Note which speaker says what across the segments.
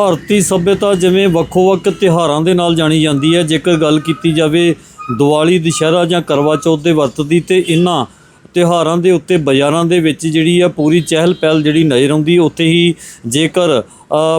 Speaker 1: ਭਾਰਤੀ ਸੱਭਿਅਤਾ ਜਿਵੇਂ ਵੱਖੋ-ਵੱਖ ਤਿਉਹਾਰਾਂ ਦੇ ਨਾਲ ਜਾਣੀ ਜਾਂਦੀ ਹੈ, ਜੇਕਰ ਗੱਲ ਕੀਤੀ ਜਾਵੇ ਦੀਵਾਲੀ, ਦੁਸ਼ਹਿਰਾ ਜਾਂ ਕਰਵਾ ਚੌਥ ਦੇ ਵਰਤ ਦੀ ਤੇ ਇਹਨਾਂ ਤਿਉਹਾਰਾਂ ਦੇ ਉੱਤੇ ਬਾਜ਼ਾਰਾਂ ਦੇ ਵਿੱਚ ਜਿਹੜੀ ਆ ਪੂਰੀ ਚਹਿਲ ਪਹਿਲ ਜਿਹੜੀ ਨਜ਼ਰ ਆਉਂਦੀ, ਉੱਥੇ ਹੀ ਜੇਕਰ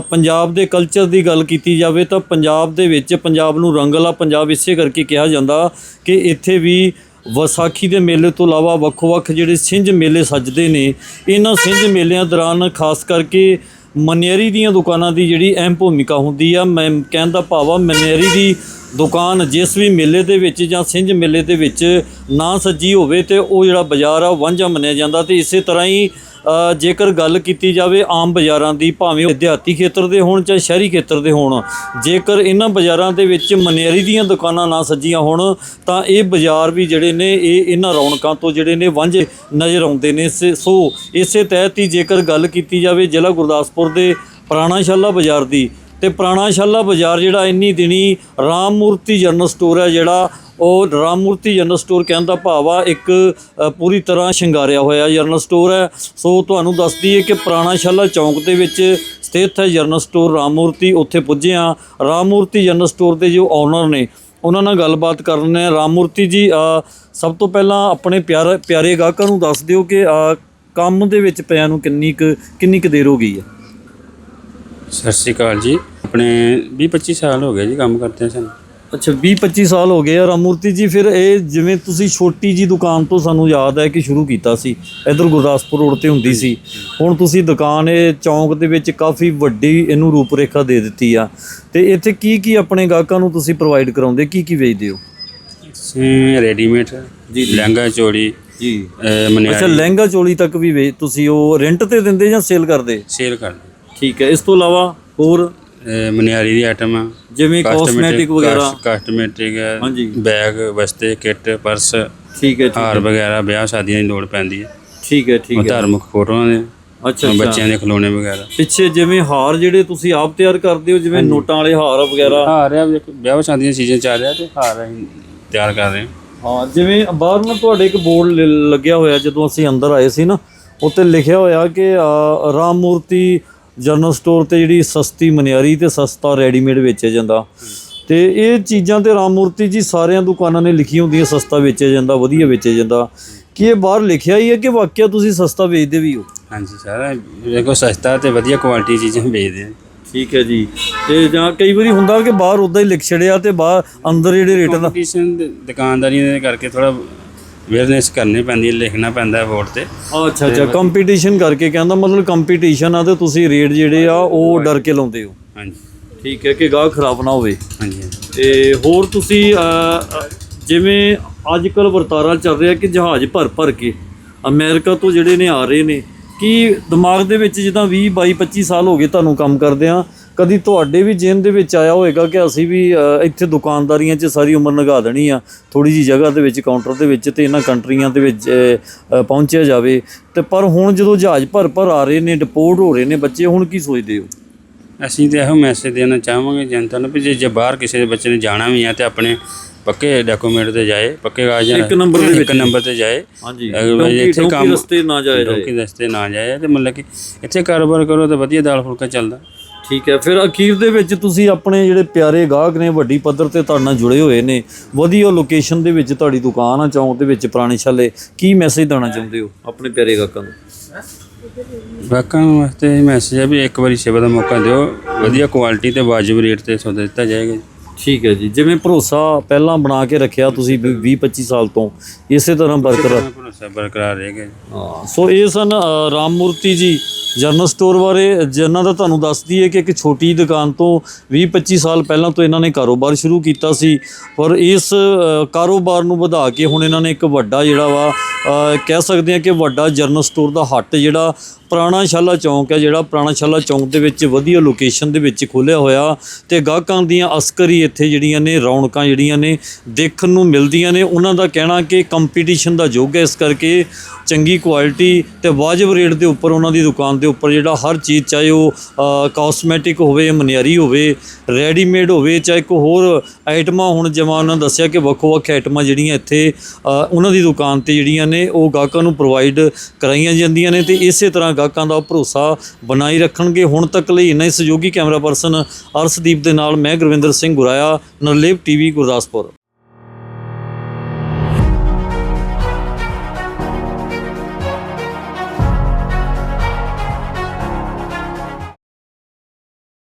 Speaker 1: ਪੰਜਾਬ ਦੇ ਕਲਚਰ ਦੀ ਗੱਲ ਕੀਤੀ ਜਾਵੇ ਤਾਂ ਪੰਜਾਬ ਦੇ ਵਿੱਚ ਪੰਜਾਬ ਨੂੰ ਰੰਗਲਾ ਪੰਜਾਬ ਇਸੇ ਕਰਕੇ ਕਿਹਾ ਜਾਂਦਾ ਕਿ ਇੱਥੇ ਵੀ ਵਿਸਾਖੀ ਦੇ ਮੇਲੇ ਤੋਂ ਇਲਾਵਾ ਵੱਖੋ-ਵੱਖ ਜਿਹੜੇ ਸਿੰਝ ਮੇਲੇ ਸੱਜਦੇ ਨੇ ਇਹਨਾਂ ਸਿੰਝ ਮੇਲਿਆਂ ਦੌਰਾਨ ਖਾਸ ਕਰਕੇ ਮਨਿਆਰੀ ਦੀਆਂ ਦੁਕਾਨਾਂ ਦੀ ਜਿਹੜੀ ਅਹਿਮ ਭੂਮਿਕਾ ਹੁੰਦੀ ਆ, ਮੈਂ ਕਹਿਣ ਦਾ ਭਾਵ ਆ, ਮਨਿਆਰੀ ਦੀ ਦੁਕਾਨ ਜਿਸ ਵੀ ਮੇਲੇ ਦੇ ਵਿੱਚ ਜਾਂ ਸਿੰਝ ਮੇਲੇ ਦੇ ਵਿੱਚ ਨਾ ਸੱਜੀ ਹੋਵੇ ਤੇ ਉਹ ਜਿਹੜਾ ਬਾਜ਼ਾਰ ਆ ਉਹ ਵਾਂਝਾ ਮੰਨਿਆ ਜਾਂਦਾ ਤੇ ਇਸੇ ਤਰ੍ਹਾਂ ਹੀ ਜੇਕਰ ਗੱਲ ਕੀਤੀ ਜਾਵੇ ਆਮ ਬਾਜ਼ਾਰਾਂ ਦੀ, ਭਾਵੇਂ ਉਹ ਦਿਹਾਤੀ ਖੇਤਰ ਦੇ ਹੋਣ ਚਾਹੇ ਸ਼ਹਿਰੀ ਖੇਤਰ ਦੇ ਹੋਣ, ਜੇਕਰ ਇਹਨਾਂ ਬਾਜ਼ਾਰਾਂ ਦੇ ਵਿੱਚ ਮਨਿਆਰੀ ਦੀਆਂ ਦੁਕਾਨਾਂ ਨਾ ਸੱਜੀਆਂ ਹੋਣ, ਤਾਂ ਇਹ ਬਾਜ਼ਾਰ ਵੀ ਜਿਹੜੇ ਨੇ, ਇਹ ਇਹਨਾਂ ਰੌਣਕਾਂ ਤੋਂ ਜਿਹੜੇ ਨੇ ਵਾਂਝੇ ਨਜ਼ਰ ਆਉਂਦੇ ਨੇ। ਸੇ- ਸੋ ਇਸੇ ਤਹਿਤ ਹੀ ਜੇਕਰ ਗੱਲ ਕੀਤੀ ਜਾਵੇ ਜ਼ਿਲ੍ਹਾ ਗੁਰਦਾਸਪੁਰ ਦੇ ਪੁਰਾਣਾ ਸ਼ਾਲਾ ਬਾਜ਼ਾਰ ਦੀ ਤੇ ਪੁਰਾਣਾ ਸ਼ਾਲਾ ਬਾਜ਼ਾਰ ਜਿਹੜਾ ਇੰਨੀ ਦਿਨੀ ਰਾਮ ਮੂਰਤੀ ਜਨਰਲ ਸਟੋਰ ਹੈ ਜਿਹੜਾ, ਉਹ ਰਾਮ ਮੂਰਤੀ ਜਨਰਲ ਸਟੋਰ ਕਹਿਣ ਦਾ ਭਾਵ ਆ, ਇੱਕ ਪੂਰੀ ਤਰ੍ਹਾਂ ਸ਼ਿੰਗਾਰਿਆ ਹੋਇਆ ਜਨਰਲ ਸਟੋਰ ਹੈ। ਸੋ ਤੁਹਾਨੂੰ ਦੱਸ ਦਈਏ ਕਿ ਪੁਰਾਣਾ ਸ਼ਾਲਾ ਚੌਂਕ ਦੇ ਵਿੱਚ ਸਥਿਤ ਹੈ ਜਨਰਲ ਸਟੋਰ ਰਾਮ ਮੂਰਤੀ, ਉੱਥੇ ਪੁੱਜੇ ਆ ਰਾਮ ਮੂਰਤੀ ਜਨਰਲ ਸਟੋਰ ਦੇ ਜੋ ਓਨਰ ਨੇ, ਉਹਨਾਂ ਨਾਲ ਗੱਲਬਾਤ ਕਰਨੇ ਆ। ਰਾਮ ਮੂਰਤੀ ਜੀ ਸਭ ਤੋਂ ਪਹਿਲਾਂ ਆਪਣੇ ਪਿਆਰੇ ਪਿਆਰੇ ਗਾਹਕਾਂ ਨੂੰ ਦੱਸ ਦਿਓ ਕਿ ਕੰਮ ਦੇ ਵਿੱਚ ਪਿਆ ਨੂੰ ਕਿੰਨੀ ਕੁ ਕਿੰਨੀ ਕੁ ਦੇਰ ਹੋ ਗਈ ਹੈ?
Speaker 2: ਸਤਿ ਸ਼੍ਰੀ ਅਕਾਲ ਜੀ। ਆਪਣੇ 20 25 ਸਾਲ ਹੋ ਗਏ ਜੀ ਕੰਮ ਕਰਦੇ ਸਾਨੂੰ।
Speaker 1: ਅੱਛਾ 20 25 ਸਾਲ ਹੋ ਗਏ ਆ। ਰਾਮੂਰਤੀ ਜੀ ਫਿਰ ਇਹ ਜਿਵੇਂ ਤੁਸੀਂ ਛੋਟੀ ਜੀ ਦੁਕਾਨ ਤੋਂ ਸਾਨੂੰ ਯਾਦ ਹੈ ਕਿ ਸ਼ੁਰੂ ਕੀਤਾ ਸੀ ਇਧਰ ਗੁਰਦਾਸਪੁਰ ਰੋਡ ਤੇ ਹੁੰਦੀ ਸੀ। ਹੁਣ ਤੁਸੀਂ ਦੁਕਾਨ ਇਹ ਚੌਂਕ ਦੇ ਵਿੱਚ ਕਾਫੀ ਵੱਡੀ ਇਹਨੂੰ ਰੂਪਰੇਖਾ ਦੇ ਦਿੱਤੀ ਆ। ਤੇ ਇੱਥੇ ਕੀ ਕੀ ਆਪਣੇ ਗਾਹਕਾਂ ਨੂੰ ਤੁਸੀਂ ਪ੍ਰੋਵਾਈਡ ਕਰਾਉਂਦੇ? ਕੀ ਕੀ ਵੇਚਦੇ ਹੋ?
Speaker 2: ਰੈਡੀਮੇਡ
Speaker 1: ਜੀ।
Speaker 2: ਲਹਿੰਗਾ ਚੋਲੀ
Speaker 1: ਜੀ। ਅੱਛਾ
Speaker 2: ਮਨਿਆਰੀ।
Speaker 1: ਲਹਿੰਗਾ ਚੋਲੀ ਤੱਕ ਵੀ ਵੇ ਤੁਸੀਂ ਉਹ ਰੈਂਟ ਤੇ ਦਿੰਦੇ ਜਾਂ ਸੇਲ ਕਰਦੇ?
Speaker 2: ਸੇਲ ਕਰਦੇ।
Speaker 1: ਠੀਕ ਹੈ ਇਸ ਤੋਂ ਇਲਾਵਾ ਹੋਰ?
Speaker 2: ਮਨਿਆਰੀ ਦੀ ਆਈਟਮ ਆ।
Speaker 1: ਜਿਵੇਂ ਕਾਸਮੈਟਿਕ ਵਗੈਰਾ।
Speaker 2: ਕਾਸਮੈਟਿਕ
Speaker 1: ਹਾਂਜੀ।
Speaker 2: ਬੈਗ ਵਸਤੇ ਕਿੱਟ ਪਰਸ
Speaker 1: ਠੀਕ ਹੈ ਠੀਕ
Speaker 2: ਹਾਰ ਵਗੈਰਾ ਵਿਆਹ ਸ਼ਾਦੀਆਂ ਦੀ ਲੋੜ ਪੈਂਦੀ ਹੈ।
Speaker 1: ਠੀਕ ਹੈ
Speaker 2: ਉਹ
Speaker 1: ਠੀਕ ਹੈ।
Speaker 2: ਧਾਰਮਿਕ ਫੋਟੋਆਂ ਦੇ
Speaker 1: ਅੱਛਾ ਅੱਛਾ।
Speaker 2: ਬੱਚਿਆਂ ਦੇ ਖਿਡੌਣੇ ਵਗੈਰਾ।
Speaker 1: ਪਿੱਛੇ ਜਿਵੇਂ ਹਾਰ ਜਿਹੜੇ ਤੁਸੀਂ ਆਪ ਤਿਆਰ ਕਰਦੇ ਹੋ ਜਿਵੇਂ ਨੋਟਾਂ ਵਾਲੇ ਹਾਰ ਵਗੈਰਾ।
Speaker 2: ਹਾਰ ਆ ਵੇਖੋ, ਵਿਆਹ ਸ਼ਾਦੀਆਂ ਦੀ ਸੀਜ਼ਨ ਚੱਲ ਰਿਹਾ ਤੇ ਹਾਰ ਅਸੀਂ ਤਿਆਰ ਕਰ ਰਹੇ ਹਾਂ।
Speaker 1: ਹਾਂ ਜਿਵੇਂ ਬਾਹਰ ਨਾ ਤੁਹਾਡੇ ਇੱਕ ਬੋਰਡ ਲੱਗਿਆ ਹੋਇਆ ਜਦੋਂ ਅਸੀਂ ਅੰਦਰ ਆਏ ਸੀ ਨਾ ਉੱਤੇ ਲਿਖਿਆ ਹੋਇਆ ਕਿ ਅ, ਰਾਮ ਮੂਰਤੀ ਜਨਰਲ ਸਟੋਰ ਤੇ ਜਿਹੜੀ ਸਸਤੀ ਮਨਿਆਰੀ ਤੇ ਸਸਤਾ ਰੈਡੀਮੇਡ ਵੇਚਿਆ ਜਾਂਦਾ। ਤੇ ਇਹ ਚੀਜ਼ਾਂ ਤੇ ਰਾਮ ਮੂਰਤੀ ਜੀ ਸਾਰਿਆਂ ਦੁਕਾਨਾਂ ਨੇ ਲਿਖੀ ਹੁੰਦੀਆਂ ਸਸਤਾ ਵੇਚਿਆ ਜਾਂਦਾ ਵਧੀਆ ਵੇਚਿਆ ਜਾਂਦਾ। ਕੀ ਇਹ ਬਾਹਰ ਲਿਖਿਆ ਹੀ ਹੈ ਕਿ ਵਾਕਿਆ ਤੁਸੀਂ ਸਸਤਾ ਵੇਚਦੇ ਵੀ ਹੋ?
Speaker 2: ਹਾਂਜੀ ਸਰ ਵੇਖੋ ਸਸਤਾ ਤੇ ਵਧੀਆ ਕੁਆਲਿਟੀ ਚੀਜ਼ਾਂ ਵੇਚਦੇ ਆ।
Speaker 1: ਠੀਕ ਹੈ ਜੀ। ਤੇ ਜਾਂ ਕਈ ਵਾਰੀ ਹੁੰਦਾ ਕਿ ਬਾਹਰ ਉਦਾਂ ਹੀ ਲਿਖ ਛੜਿਆ ਤੇ ਬਾਹਰ ਅੰਦਰ ਜਿਹੜੇ ਰੇਟਾਂ ਦਾ
Speaker 2: ਕੰਪੀਟੀਸ਼ਨ ਦੁਕਾਨਦਾਰੀ ਦੇ ਕਰਕੇ ਥੋੜਾ ਅਵੇਅਰਨੈਸ ਕਰਨੀ ਪੈਂਦੀ ਹੈ ਲਿਖਣਾ ਪੈਂਦਾ ਹੈ ਬੋਰਡ ਤੇ।
Speaker 1: ਅੱਛਾ ਅੱਛਾ ਕੰਪੀਟੀਸ਼ਨ ਕਰਕੇ ਕਹਿੰਦਾ ਮਤਲਬ ਕੰਪੀਟੀਸ਼ਨ ਆ ਤੇ ਤੁਸੀਂ ਰੇਟ ਜਿਹੜੇ ਆ ਉਹ ਡਰ ਕੇ ਲਾਉਂਦੇ ਹੋ।
Speaker 2: ਹਾਂਜੀ।
Speaker 1: ਠੀਕ ਹੈ ਕਿ ਗਾਹ ਖਰਾਬ ਨਾ ਹੋਵੇ।
Speaker 2: ਹਾਂਜੀ
Speaker 1: ਤੇ ਹੋਰ ਤੁਸੀਂ ਜਿਵੇਂ ਅੱਜ ਕੱਲ ਵਰਤਾਰਾ ਚੱਲ ਰਿਹਾ ਕਿ ਜਹਾਜ਼ ਭਰ ਭਰ ਕੇ ਅਮਰੀਕਾ ਤੋਂ ਜਿਹੜੇ ਨੇ ਆ ਰਹੇ ਨੇ ਕੀ ਦਿਮਾਗ ਦੇ ਵਿੱਚ ਜਿੱਦਾਂ 20 22 25 ਸਾਲ ਹੋ ਗਏ ਤੁਹਾਨੂੰ ਕੰਮ ਕਰਦੇ ਆ ਕਦੀ ਤੁਹਾਡੇ ਵੀ ਜੇਨ ਦੇ ਵਿੱਚ ਆਇਆ ਹੋਵੇਗਾ ਕਿ ਅਸੀਂ ਵੀ ਇੱਥੇ ਦੁਕਾਨਦਾਰੀਆਂ 'ਚ ਸਾਰੀ ਉਮਰ ਲਗਾ ਦੇਣੀ ਆ ਥੋੜੀ ਜੀ ਜਗ੍ਹਾ ਦੇ ਵਿੱਚ ਕਾਊਂਟਰ ਦੇ ਵਿੱਚ ਤੇ ਇਹਨਾਂ ਕੰਟਰੀਆਂ ਦੇ ਵਿੱਚ ਪਹੁੰਚਿਆ ਜਾਵੇ। ਤੇ ਪਰ ਹੁਣ ਜਦੋਂ ਜਹਾਜ਼ ਭਰ ਭਰ ਆ ਰਹੇ ਨੇ ਡਿਪੋਰਟ ਹੋ ਰਹੇ ਨੇ ਬੱਚੇ ਹੁਣ ਕੀ ਸੋਚਦੇ ਹੋ?
Speaker 2: ਅਸੀਂ ਤੇ ਇਹੋ ਮੈਸੇਜ ਦੇਣਾ ਚਾਹਾਂਗੇ ਜਨਤਾ ਨੂੰ ਵੀ ਜੇ ਜੇ ਬਾਹਰ ਕਿਸੇ ਦੇ ਬੱਚੇ ਨੇ ਜਾਣਾ ਵੀ ਹੈ ਤੇ ਆਪਣੇ ਪੱਕੇ ਡਾਕੂਮੈਂਟ ਤੇ ਜਾਏ ਪੱਕੇ ਕਾਗਜ਼ਾਂ
Speaker 1: ਇੱਕ ਨੰਬਰ ਦੇ ਵਿੱਚ।
Speaker 2: ਇੱਕ ਨੰਬਰ ਤੇ ਜਾਏ।
Speaker 1: ਹਾਂਜੀ।
Speaker 2: ਇੱਥੇ ਕੰਮ
Speaker 1: ਰਸਤੇ ਨਾ ਜਾਏ
Speaker 2: ਡੋਂਕੀ ਰਸਤੇ ਨਾ ਜਾਏ ਤੇ ਮਤਲਬ ਕਿ ਇੱਥੇ ਕਾਰੋਬਾਰ ਕਰੋ ਤਾਂ ਵਧੀਆ ਦਾਲ ਫੁਲਕਾ ਚੱਲਦਾ।
Speaker 1: ਠੀਕ ਹੈ। ਫਿਰ ਅਖੀਰ ਦੇ ਵਿੱਚ ਤੁਸੀਂ ਆਪਣੇ ਜਿਹੜੇ ਪਿਆਰੇ ਗਾਹਕ ਨੇ, ਵੱਡੀ ਪੱਧਰ ਤੇ ਤੁਹਾਡੇ ਨਾਲ ਜੁੜੇ ਹੋਏ ਨੇ, ਵਧੀਆ ਲੋਕੇਸ਼ਨ ਦੇ ਵਿੱਚ ਤੁਹਾਡੀ ਦੁਕਾਨ ਆ, ਚੌਂਕ ਦੇ ਵਿੱਚ ਪੁਰਾਣੇ ਛਾਲੇ, ਕੀ ਮੈਸੇਜ ਦੇਣਾ ਚਾਹੁੰਦੇ ਹੋ ਆਪਣੇ ਪਿਆਰੇ ਗਾਹਕਾਂ ਨੂੰ?
Speaker 2: ਗਾਹਕਾਂ ਵਾਸਤੇ ਇਹ ਮੈਸੇਜ ਹੈ ਵੀ ਇੱਕ ਵਾਰੀ ਸੇਵਾ ਦਾ ਮੌਕਾ ਦਿਓ, ਵਧੀਆ ਕੁਆਲਿਟੀ ਤੇ ਵਾਜਬ ਰੇਟ ਤੇ ਸੌਦਾ ਦਿੱਤਾ ਜਾਏਗਾ।
Speaker 1: ਠੀਕ ਹੈ ਜੀ। ਜਿਵੇਂ ਭਰੋਸਾ ਪਹਿਲਾਂ ਬਣਾ ਕੇ ਰੱਖਿਆ ਤੁਸੀਂ 20 25 ਸਾਲ ਤੋਂ ਇਸੇ ਤਰ੍ਹਾਂ ਬਰਕਰਾਰ।
Speaker 2: ਭਰੋਸਾ ਬਰਕਰਾਰ ਰਹੇਗਾ ਜੀ।
Speaker 1: ਹਾਂ, ਸੋ ਇਹ ਸਨ ਅ, ਰਾਮ ਮੂਰਤੀ ਜੀ ਜਨਰਲ ਸਟੋਰ ਬਾਰੇ ਜਿਨ੍ਹਾਂ ਦਾ ਤੁਹਾਨੂੰ ਦੱਸ ਦਈਏ ਕਿ ਇੱਕ ਛੋਟੀ ਦੁਕਾਨ ਤੋਂ 20-25 ਸਾਲ ਪਹਿਲਾਂ ਤੋਂ ਇਹਨਾਂ ਨੇ ਕਾਰੋਬਾਰ ਸ਼ੁਰੂ ਕੀਤਾ ਸੀ। ਪਰ ਇਸ ਅ, ਕਾਰੋਬਾਰ ਨੂੰ ਵਧਾ ਕੇ ਹੁਣ ਇਹਨਾਂ ਨੇ ਇੱਕ ਵੱਡਾ ਜਿਹੜਾ ਵਾ ਅ, ਕਹਿ ਸਕਦੇ ਆ ਕਿ ਵੱਡਾ ਜਨਰਲ ਸਟੋਰ ਦਾ ਹੱਟ ਜਿਹੜਾ ਪੁਰਾਣਾ ਸ਼ਾਲਾ ਚੌਂਕ ਹੈ ਜਿਹੜਾ ਪੁਰਾਣਾ ਸ਼ਾਲਾ ਚੌਂਕ ਦੇ ਵਿੱਚ ਵਧੀਆ ਲੋਕੇਸ਼ਨ ਦੇ ਵਿੱਚ ਖੋਲ੍ਹਿਆ ਹੋਇਆ ਤੇ ਗਾਹਕਾਂ ਦੀਆਂ ਅਸਕਰੀ ਇੱਥੇ ਜਿਹੜੀਆਂ ਨੇ, ਰੌਣਕਾਂ ਜਿਹੜੀਆਂ ਨੇ ਦੇਖਣ ਨੂੰ ਮਿਲਦੀਆਂ ਨੇ। ਉਹਨਾਂ ਦਾ ਕਹਿਣਾ ਕਿ ਕੰਪੀਟੀਸ਼ਨ ਦਾ ਯੁੱਗ ਹੈ ਇਸ ਕਰਕੇ ਚੰਗੀ ਕੁਆਲਿਟੀ ਤੇ ਵਾਜਬ ਰੇਟ ਦੇ ਉੱਪਰ ਉਹਨਾਂ ਦੀ ਦੁਕਾਨ ਦੇ ਉੱਪਰ ਜਿਹੜਾ ਹਰ ਚੀਜ਼, ਚਾਹੇ ਉਹ ਕਾਸਮੈਟਿਕ ਹੋਵੇ, ਮਨਿਆਰੀ ਹੋਵੇ ਰੈਡੀਮੇਡ ਹੋਵੇ, ਚਾਹੇ ਕੋਈ ਹੋਰ ਆਈਟਮਾਂ ਹੁਣ ਜਿਵੇਂ ਉਹਨਾਂ ਦੱਸਿਆ ਕਿ ਵੱਖੋ ਵੱਖ ਆਈਟਮਾਂ ਜਿਹੜੀਆਂ ਇੱਥੇ ਉਹਨਾਂ ਦੀ ਦੁਕਾਨ ਤੇ ਜਿਹੜੀਆਂ ਨੇ, ਉਹ ਗਾਹਕਾਂ ਨੂੰ ਪ੍ਰੋਵਾਈਡ ਕਰਾਈਆਂ ਜਾਂਦੀਆਂ ਨੇ ਤੇ ਇਸੇ ਤਰ੍ਹਾਂ ਗਾਹਕਾਂ ਦਾ ਭਰੋਸਾ ਬਣਾਈ ਰੱਖਣਗੇ। ਹੁਣ ਤੱਕ ਲਈ ਇੰਨਾ ਹੀ ਸਹਿਯੋਗੀ ਕੈਮਰਾ ਪਰਸਨ ਅਰਸ਼ਦੀਪ ਦੇ ਨਾਲ ਮੈਂ ਗੁਰਵਿੰਦਰ ਸਿੰਘ ਗੁਰਾਇਆ, ਨਰਲੇਵ ਟੀਵੀ, ਗੁਰਦਾਸਪੁਰ।